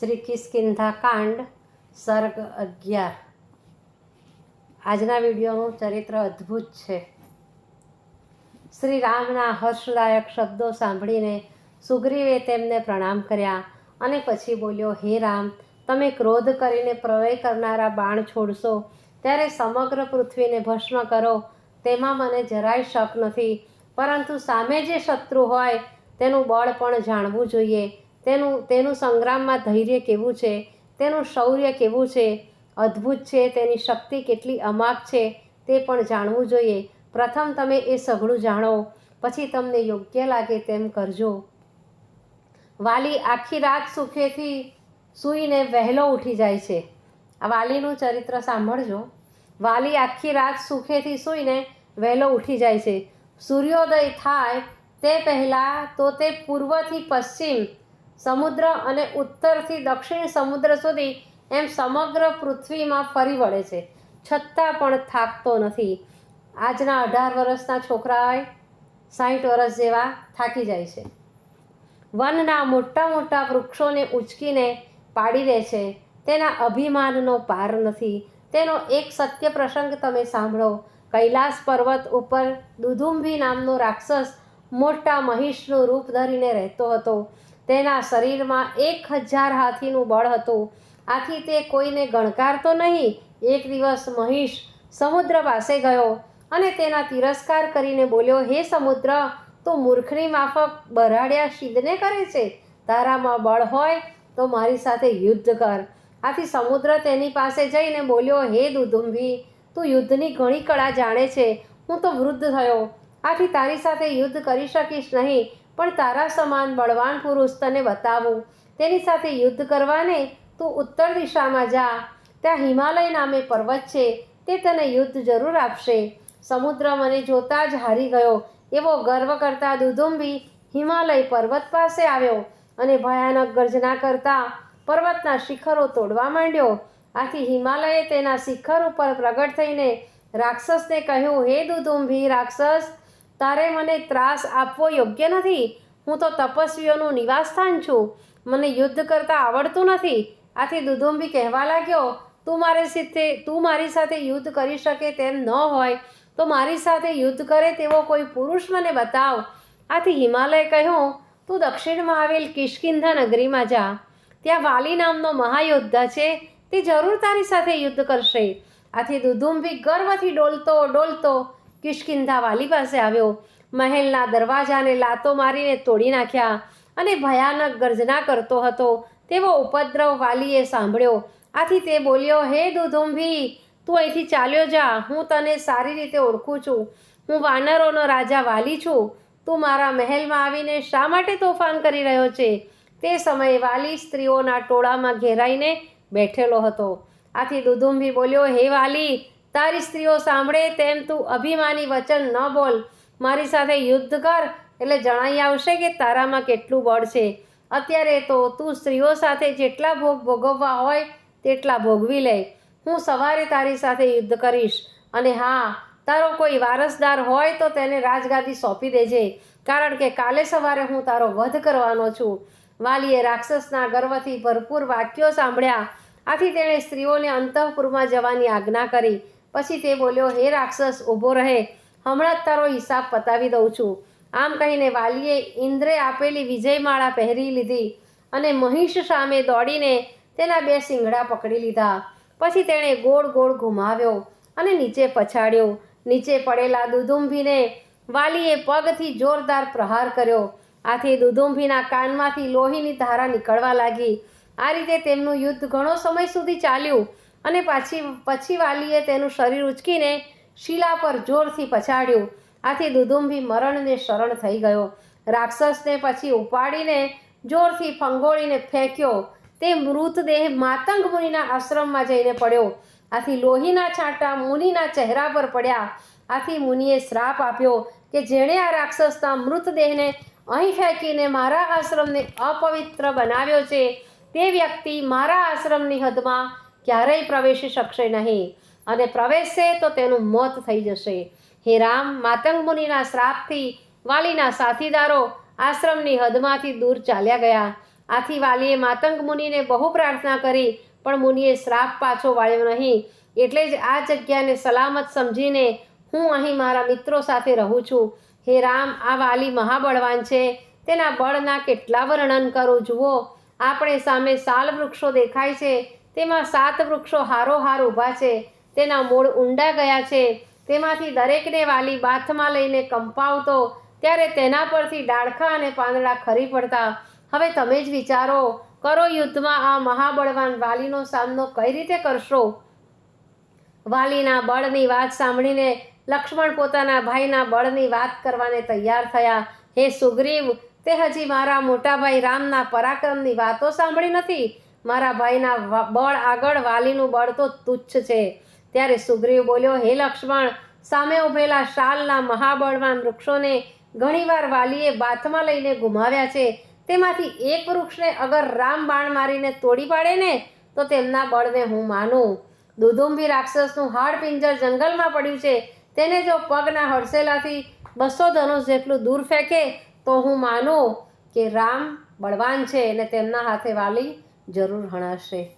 શ્રી કિસ્કિંધા કાંડ, સર્ગ અગિયાર. આજના વિડીયોનું ચરિત્ર અદ્ભુત છે. શ્રી રામના હર્ષદાયક શબ્દો સાંભળીને સુગ્રીવે તેમને પ્રણામ કર્યા અને પછી બોલ્યો, હે રામ, તમે ક્રોધ કરીને પ્રલય કરનારા બાણ છોડશો. ત્યારે સમગ્ર પૃથ્વીને ભસ્મ કરો. તેમાં મને જરાય શક નથી. પરંતુ સામે જે શત્રુ હોય, તેનું બળ પણ જાણવું જોઈએ. તેનું તેનું સંગ્રામમાં ધૈર્ય કેવું છે? તેનું શૌર્ય કેવું છે? અદ્ભુત છે, તેની શક્તિ કેટલી અમાપ છે, તે પણ જાણવું જોઈએ. પ્રથમ તમે એ સઘળું જાણો, પછી તમને યોગ્ય લાગે તેમ કરજો. વાલી આખી રાત સુખેથી સૂઈને વહેલો ઉઠી જાય છે. આ વાલીનું ચરિત્ર સાંભળજો. વાલી આખી રાત સુખેથી સૂઈને વહેલો ઉઠી જાય છે. સૂર્યોદય થાય તે પહેલાં તો તે પૂર્વથી પશ્ચિમ સમુદ્ર અને ઉત્તરથી દક્ષિણ સમુદ્ર સુધી એમ સમગ્ર પૃથ્વીમાં ફરી વળે છે. છતાં પણ થાકતો નથી. આજના અઢાર વર્ષના છોકરાએ સાઠ વર્ષ જેવા થાકી જાય છે. વનના મોટા મોટા વૃક્ષોને ઉંચકીને પાડી દે છે. તેના અભિમાનનો પાર નથી. તેનો એક સત્ય પ્રસંગ તમે સાંભળો. કૈલાસ પર્વત ઉપર દુધુંભી નામનો રાક્ષસ મોટા મહિષનું રૂપ ધરીને રહેતો હતો. તેના શરીરમાં એક હજાર હાથીનું બળ હતું. આથી તે કોઈને ગણકારતો નહીં. એક દિવસ મહિષ સમુદ્ર પાસે ગયો અને તેના તિરસ્કાર કરીને બોલ્યો, હે સમુદ્ર, તું મૂર્ખની માફક બરાડ્યા શિદને કરે છે? તારામાં બળ હોય તો મારી સાથે યુદ્ધ કર. આથી સમુદ્ર તેની પાસે જઈને બોલ્યો, હે દુધુંભી, તું યુદ્ધની ઘણી કળા જાણે છે. હું તો વૃદ્ધ થયો. આથી તારી સાથે યુદ્ધ કરી શકીશ નહીં. પણ તારા સમાન બળવાન પુરુષ તને બતાવું. તેની સાથે યુદ્ધ કરવાને તું ઉત્તર દિશામાં જા. ત્યાં હિમાલય નામે પર્વત છે, તે તને યુદ્ધ જરૂર આપશે. સમુદ્ર મને જોતા જ હારી ગયો. એવો ગર્વ કરતા દુદુંબી હિમાલય પર્વત પાસે આવ્યો અને ભયાનક ગર્જના કરતા પર્વતના શિખરો તોડવા માંડ્યો. આથી હિમાલયે તેના શિખર ઉપર પ્રગટ થઈને રાક્ષસને કહ્યું, હે દુદુંભી રાક્ષસ તારે મને ત્રાસ આપવો યોગ્ય નથી. હું તો તપસ્વીઓનું નિવાસસ્થાન છું. મને યુદ્ધ કરતાં આવડતું નથી. આથી દુધુંબી કહેવા લાગ્યો, તું મારે સાથે તું મારી સાથે યુદ્ધ કરી શકે તેમ ન હોય, તો મારી સાથે યુદ્ધ કરે તેવો કોઈ પુરુષ મને બતાવ. આથી હિમાલય કહ્યું, તું દક્ષિણમાં આવેલ કિષ્કિંધા નગરીમાં જા. ત્યાં વાલી નામનો મહાયોદ્ધા છે. તે જરૂર તારી સાથે યુદ્ધ કરશે. આથી દુધુંબી ગર્વથી ડોલતો ડોલતો કિષ્કિંધા વાલી પાસે આવ્યો. મહેલના દરવાજાને લાતો મારીને તોડી નાખ્યા અને ભયાનક ગર્જના કરતો હતો. તેવો ઉપદ્રવ વાલીએ સાંભળ્યો. આથી તે બોલ્યો, હે દુધુંભી, તું અહીંથી ચાલ્યો જા. હું તને સારી રીતે ઓળખું છું. હું વાનરોનો રાજા વાલી છું. તું મારા મહેલમાં આવીને શા માટે તોફાન કરી રહ્યો છે? તે સમયે વાલી સ્ત્રીઓના ટોળામાં ઘેરાઈને બેઠેલો હતો. આથી દુધુંભી બોલ્યો, હે વાલી તારી સ્ત્રીઓ સાંભળે તેમ તું અભિમાની વચન ન બોલ. મારી સાથે યુદ્ધ કર, એટલે જણાઈ આવશે કે તારામાં કેટલું બળ છે. અત્યારે તો તું સ્ત્રીઓ સાથે જેટલા ભોગ ભોગવવા હોય, તેટલા ભોગવી લે. હું સવારે તારી સાથે યુદ્ધ કરીશ. અને હા, તારો કોઈ વારસદાર હોય તો તેને રાજગાદી સોંપી દેજે, કારણ કે કાલે સવારે હું તારો વધ કરવાનો છું. વાલીએ રાક્ષસના ગર્વથી ભરપૂર વાક્યો સાંભળ્યા. આથી તેણે સ્ત્રીઓને અંતઃપુરમાં જવાની આજ્ઞા કરી. પછી તે બોલ્યો, હે રાક્ષસ, ઊભો રહે. હમણાં જ તારો હિસાબ પતાવી દઉં છું. આમ કહીને વાલીએ ઇન્દ્રે આપેલી વિજયમાળા પહેરી લીધી અને મહિષ સામે દોડીને તેના બે શિંગડા પકડી લીધા. પછી તેણે ગોળ ગોળ ઘુમાવ્યો અને નીચે પછાડ્યો. નીચે પડેલા દુદુંભીને વાલીએ પગથી જોરદાર પ્રહાર કર્યો. આથી દુદુંભીના કાનમાંથી લોહીની ધારા નીકળવા લાગી. આ રીતે તેમનું યુદ્ધ ઘણો સમય સુધી ચાલ્યું. અને પાછી પછી વાલીએ તેનું શરીર ઉચકીને શિલા પર જોરથી પછાડ્યું. આથી દુદુંભી મરણને શરણ થઈ ગયો. રાક્ષસને પછી ઉપાડીને જોરથી ફંગોળીને ફેંક્યો. તે મૃતદેહ માતંગ મુનિના આશ્રમમાં જઈને પડ્યો. આથી લોહીના છાંટા મુનિના ચહેરા પર પડ્યા. આથી મુનિએ શ્રાપ આપ્યો કે જેણે આ રાક્ષસના મૃતદેહને અહીં ફેંકીને મારા આશ્રમને અપવિત્ર બનાવ્યો છે. તે વ્યક્તિ મારા આશ્રમની હદમાં ક્યારેય પ્રવેશી શકશે નહીં. અને પ્રવેશશે તો તેનું મોત થઈ જશે. હે રામ, માતંગ મુનિના શ્રાપથી વાલીના સાથીદારો આશ્રમની હદમાંથી દૂર ચાલ્યા ગયા. આથી વાલીએ માતંગ મુનિને બહુ પ્રાર્થના કરી, પણ મુનિએ શ્રાપ પાછો વાળ્યો નહીં. એટલે જ આ જગ્યાને સલામત સમજીને હું અહીં મારા મિત્રો સાથે રહું છું. હે રામ, આ વાલી મહાબળવાન છે. તેના બળના કેટલા વર્ણન કરો જુઓ. આપણે સામે સાલ વૃક્ષો દેખાય છે. તેમાં સાત વૃક્ષો હારોહાર ઊભા છે, તેના મૂળ ઊંડા ગયા છે, તેમાંથી દરેકને વાલી બાથમાં લઈને કંપાવતો, ત્યારે તેના પરથી ડાળખા અને પાંદડા ખરી પડતા. હવે તમે જ વિચારો, કરો યુદ્ધમાં આ મહાબળવાન વાલીનો સામનો કઈ રીતે કરશો? વાલીના બળની વાત સાંભળીને લક્ષ્મણ પોતાના ભાઈના બળની વાત કરવાને તૈયાર થયા. હે સુગ્રીવ, તે હજી મારા મોટા ભાઈ રામના પરાક્રમની વાતો સાંભળી નથી? મારા ભાઈના બળ આગળ વાલીનું બળ તો તુચ્છ છે. ત્યારે સુગ્રીવ બોલ્યો, હે લક્ષ્મણ, સામે ઊભેલા શાલના મહાબળવાન વૃક્ષોને ઘણીવાર વાલીએ બાથમાં લઈને ગુમાવ્યા છે. તેમાંથી એક વૃક્ષને અગર રામ બાણ મારીને તોડી પાડે ને, તો તેમના બળને હું માનું. દુધુંબી રાક્ષસનું હાડ પિંજર જંગલમાં પડ્યું છે. તેને જો પગના હડસેલાથી બસો ધનુષ જેટલું દૂર ફેંકે, તો હું માનું કે રામ બળવાન છે અને તેમના હાથે વાલી જરૂર હણાશે.